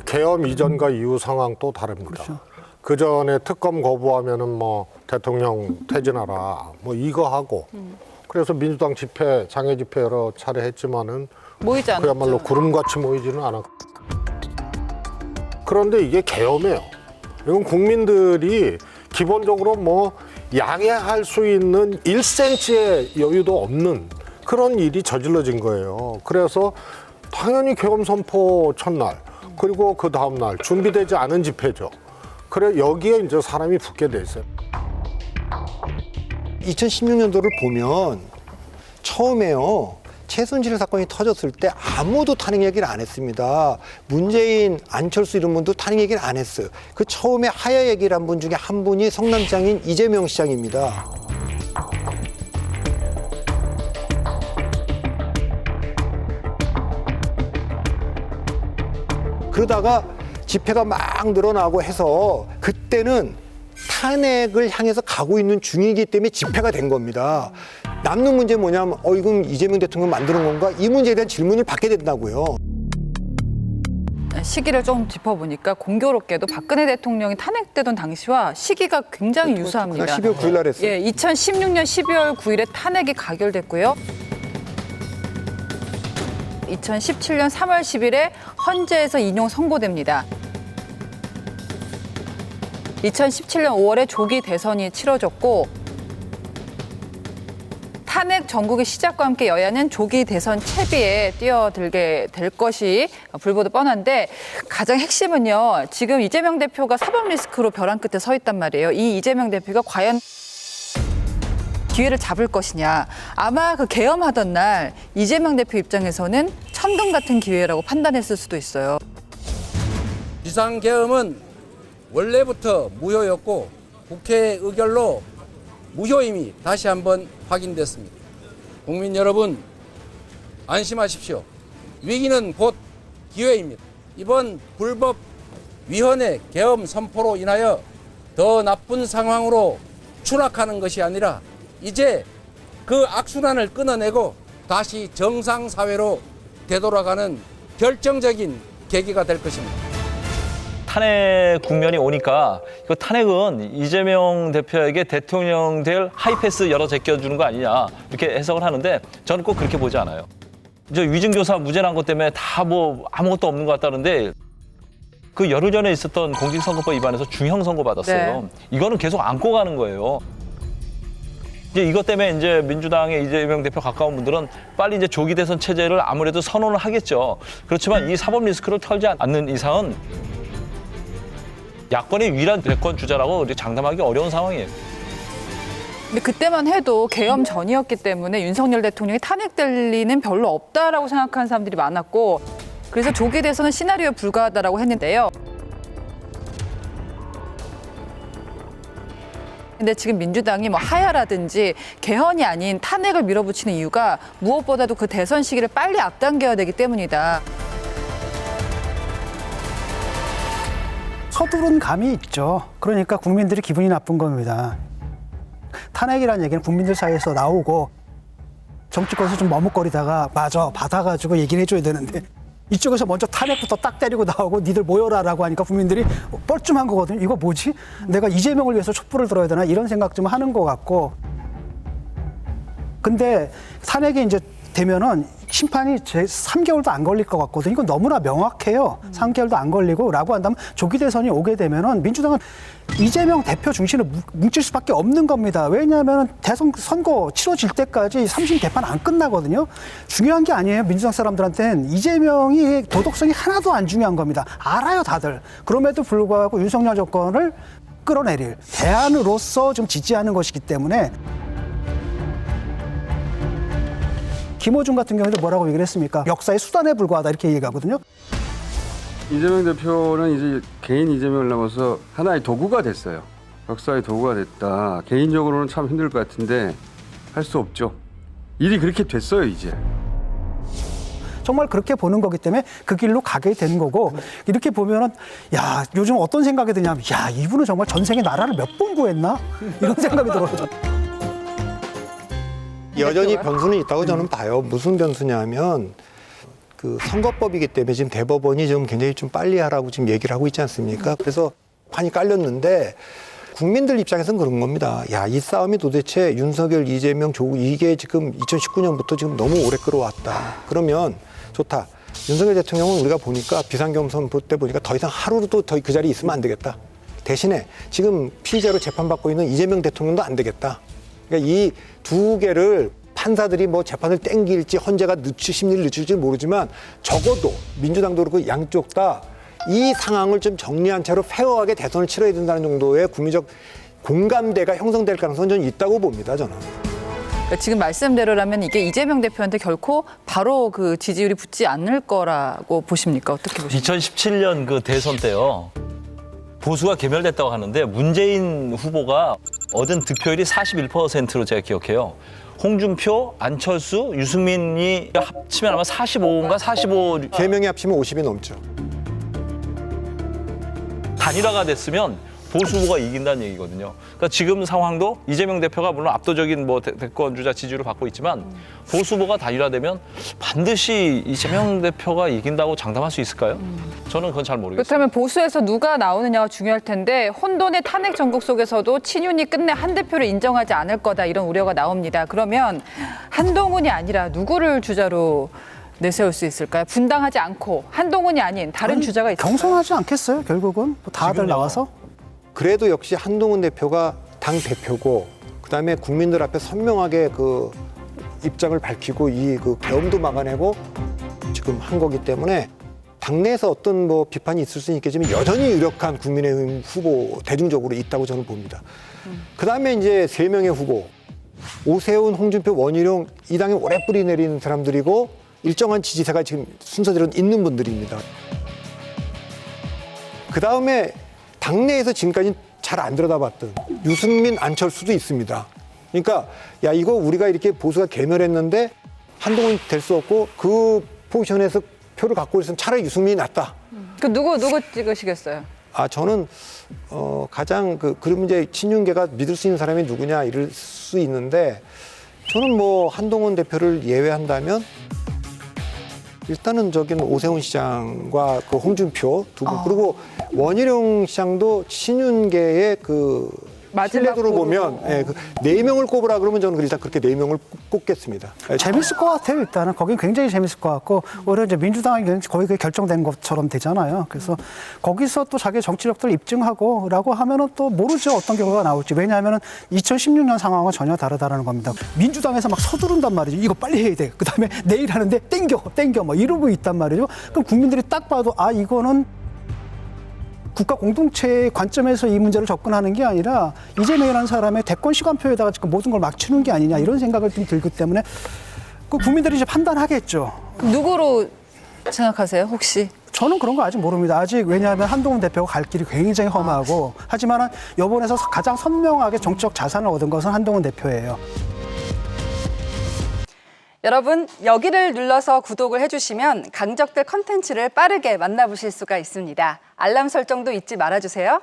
그 계엄 이전과 이후 상황 또 다릅니다. 그 전에 특검 거부하면은 뭐 대통령 퇴진하라 뭐 이거 하고 그래서 민주당 집회 장애 집회 여러 차례 했지만은 모이지 않았죠. 그야말로 구름같이 모이지는 않았고 그런데 이게 계엄이에요. 이건 국민들이 기본적으로 뭐 양해할 수 있는 1cm의 여유도 없는 그런 일이 저질러진 거예요. 그래서 당연히 계엄 선포 첫날 그리고 그 다음 날 준비되지 않은 집회죠. 그래 여기에 이제 사람이 붙게 돼 있어요. 2016년도를 보면 처음에요. 최순실 사건이 터졌을 때 아무도 탄핵 얘기를 안 했습니다. 문재인, 안철수 이런 분도 탄핵 얘기를 안 했어요. 그 처음에 하야 얘기를 한 분 중에 한 분이 성남시장인 이재명 시장입니다. 그러다가 집회가 막 늘어나고 해서 그때는 탄핵을 향해서 가고 있는 중이기 때문에 집회가 된 겁니다. 남는 문제 뭐냐면 어 이건 이재명 대통령 만드는 건가? 이 문제에 대한 질문을 받게 된다고요. 시기를 좀 짚어보니까 공교롭게도 박근혜 대통령이 탄핵되던 당시와 시기가 굉장히 유사합니다. 12월 9일 날 했어요. 예, 2016년 12월 9일에 탄핵이 가결됐고요. 2017년 3월 10일에 헌재에서 인용 선고됩니다. 2017년 5월에 조기 대선이 치러졌고 탄핵 전국의 시작과 함께 여야는 조기 대선 채비에 뛰어들게 될 것이 불보듯 뻔한데 가장 핵심은요. 지금 이재명 대표가 사법 리스크로 벼랑 끝에 서 있단 말이에요. 이 이재명 대표가 과연 기회를 잡을 것이냐. 아마 그 개엄하던 날 이재명 대표 입장에서는 천금 같은 기회라고 판단했을 수도 있어요. 비상계엄은 원래부터 무효였고 국회 의결로 무효임이 다시 한번 확인됐습니다. 국민 여러분 안심하십시오. 위기는 곧 기회입니다. 이번 불법 위헌의 계엄 선포로 인하여 더 나쁜 상황으로 추락하는 것이 아니라 이제 그 악순환을 끊어내고 다시 정상 사회로 되돌아가는 결정적인 계기가 될 것입니다. 탄핵 국면이 오니까 그 탄핵은 이재명 대표에게 대통령 될 하이패스 열어 제껴주는 거 아니냐 이렇게 해석을 하는데 저는 꼭 그렇게 보지 않아요. 이제 위증교사 무죄난 것 때문에 다 뭐 아무것도 없는 것 같다는데 그 열흘 전에 있었던 공직선거법 위반에서 중형 선고 받았어요. 네. 이거는 계속 안고 가는 거예요. 이제 이것 때문에 이제 민주당의 이재명 대표 가까운 분들은 빨리 이제 조기 대선 체제를 아무래도 선언을 하겠죠. 그렇지만 이 사법 리스크를 털지 않는 이상은 야권의 유일한 대권 주자라고 장담하기 어려운 상황이에요. 근데 그때만 해도 계엄 전이었기 때문에 윤석열 대통령이 탄핵될 리는 별로 없다라고 생각하는 사람들이 많았고 그래서 조기 대선은 시나리오에 불과하다라고 했는데요. 근데 지금 민주당이 뭐 하야라든지 개헌이 아닌 탄핵을 밀어붙이는 이유가 무엇보다도 그 대선 시기를 빨리 앞당겨야 되기 때문이다. 서두른 감이 있죠. 그러니까 국민들이 기분이 나쁜 겁니다. 탄핵이라는 얘기는 국민들 사이에서 나오고 정치권에서 좀 머뭇거리다가 맞아 받아가지고 얘기를 해줘야 되는데 이쪽에서 먼저 탄핵부터 딱 때리고 나오고 니들 모여라라고 하니까 국민들이 뻘쭘한 거거든요. 이거 뭐지? 내가 이재명을 위해서 촛불을 들어야 되나 이런 생각 좀 하는 것 같고 근데 탄핵이 이제 되면은 심판이 제 3개월도 안 걸릴 것 같거든요. 이건 너무나 명확해요. 3개월도 안 걸리고 라고 한다면 조기 대선이 오게 되면은 민주당은 이재명 대표 중심을 뭉- 뭉칠 수밖에 없는 겁니다. 왜냐하면 대선 선거 치러질 때까지 삼심 개판 안 끝나거든요. 중요한 게 아니에요. 민주당 사람들한테는 이재명이 도덕성이 하나도 안 중요한 겁니다. 알아요, 다들. 그럼에도 불구하고 윤석열 정권을 끌어내릴 대안으로서 좀 지지하는 것이기 때문에 김호중 같은 경우에도 뭐라고 얘기를 했습니까? 역사의 수단에 불과하다 이렇게 얘기하거든요. 이재명 대표는 이제 개인 이재명을 넘어서 하나의 도구가 됐어요. 역사의 도구가 됐다. 개인적으로는 참 힘들 것 같은데 할 수 없죠. 일이 그렇게 됐어요, 이제. 정말 그렇게 보는 거기 때문에 그 길로 가게 된 거고 이렇게 보면은 야 요즘 어떤 생각이 드냐면 야 이분은 정말 전생에 나라를 몇 번 구했나 이런 생각이 들어요. 여전히 변수는 있다고 저는 봐요. 무슨 변수냐면 그 선거법이기 때문에 지금 대법원이 좀 굉장히 좀 빨리 하라고 지금 얘기를 하고 있지 않습니까? 그래서 판이 깔렸는데 국민들 입장에서는 그런 겁니다. 야, 이 싸움이 도대체 윤석열, 이재명, 조국 이게 지금 2019년부터 지금 너무 오래 끌어왔다. 그러면 좋다. 윤석열 대통령은 우리가 보니까 비상경선부 때 보니까 더 이상 하루도 더 그 자리에 있으면 안 되겠다. 대신에 지금 피의자로 재판받고 있는 이재명 대통령도 안 되겠다. 그러니까 이 두 개를 판사들이 뭐 재판을 땡길지 헌재가 늦추 심리를 늦출지 모르지만 적어도 민주당도 그렇고 양쪽 다 이 상황을 좀 정리한 채로 페어하게 대선을 치러야 된다는 정도의 국민적 공감대가 형성될 가능성은 저는 있다고 봅니다. 저는. 그러니까 지금 말씀대로라면 이게 이재명 대표한테 결코 바로 그 지지율이 붙지 않을 거라고 보십니까? 어떻게 보십니까? 2017년 그 대선 때요. 보수가 개멸됐다고 하는데 문재인 후보가 얻은 득표율이 41%로 제가 기억해요. 홍준표, 안철수, 유승민이 합치면 아마 45인가 45세 명이 합치면 50이 넘죠. 단일화가 됐으면 보수 후보가 이긴다는 얘기거든요. 그러니까 지금 상황도 이재명 대표가 물론 압도적인 뭐 대- 대권 주자 지지율을 받고 있지만 보수 후보가 단일화되면 반드시 이재명 대표가 이긴다고 장담할 수 있을까요? 저는 그건 잘 모르겠어요. 그렇다면 보수에서 누가 나오느냐가 중요할 텐데 혼돈의 탄핵 전국 속에서도 친윤이 끝내 한 대표를 인정하지 않을 거다 이런 우려가 나옵니다. 그러면 한동훈이 아니라 누구를 주자로 내세울 수 있을까요? 분당하지 않고 한동훈이 아닌 다른 주자가 있을까요? 경선하지 않겠어요? 결국은 뭐 다들 지금요. 나와서 그래도 역시 한동훈 대표가 당 대표고 그다음에 국민들 앞에 선명하게 그 입장을 밝히고 이 그 계엄도 막아내고 지금 한 거기 때문에 당내에서 어떤 뭐 비판이 있을 수는 있겠지만 여전히 유력한 국민의힘 후보 대중적으로 있다고 저는 봅니다. 그다음에 이제 세 명의 후보 오세훈, 홍준표, 원희룡 이 당에 오래 뿌리 내린 사람들이고 일정한 지지세가 지금 순서대로 있는 분들입니다. 그 다음에 당내에서 지금까지 잘 안 들여다봤던 유승민, 안철수도 있습니다. 그러니까 야 이거 우리가 이렇게 보수가 개멸했는데 한동훈 될 수 없고 그 포지션에서 표를 갖고 있으면 차라리 유승민이 낫다. 그 누구 누구 찍으시겠어요? 아 저는 어 가장 그 그러면 이제 친윤계가 믿을 수 있는 사람이 누구냐 이럴 수 있는데 저는 뭐 한동훈 대표를 예외한다면 일단은 저기는 오세훈 시장과 그 홍준표 두분 그리고 원희룡 시장도 친윤계의 그 후보. 보면 예, 그네 명을 꼽으라 그러면 저는 일단 그렇게 네 명을 꼽- 꼽겠습니다. 예, 재밌을 것 같아요. 일단은 거긴 굉장히 재밌을 것 같고 오히려 이제 민주당이 거의 그 결정된 것처럼 되잖아요. 그래서 거기서 또 자기 정치력들 입증하고라고 하면은 또 모르죠 어떤 결과가 나올지. 왜냐하면은 2016년 상황은 전혀 다르다라는 겁니다. 민주당에서 막 서두른단 말이죠. 이거 빨리 해야 돼. 그다음에 내일 하는데 땡겨 땡겨 뭐 이러고 있단 말이죠. 그럼 국민들이 딱 봐도 아 이거는 국가 공동체의 관점에서 이 문제를 접근하는 게 아니라 이재명이라는 사람의 대권 시간표에다가 지금 모든 걸 맞추는 게 아니냐 이런 생각을 좀 들기 때문에 그 국민들이 이제 판단하겠죠. 누구로 생각하세요? 혹시? 저는 그런 거 아직 모릅니다. 아직 왜냐하면 한동훈 대표가 갈 길이 굉장히 험하고 하지만 이번에서 가장 선명하게 정치적 자산을 얻은 것은 한동훈 대표예요. 여러분 여기를 눌러서 구독을 해주시면 강적들 컨텐츠를 빠르게 만나보실 수가 있습니다. 알람 설정도 잊지 말아주세요.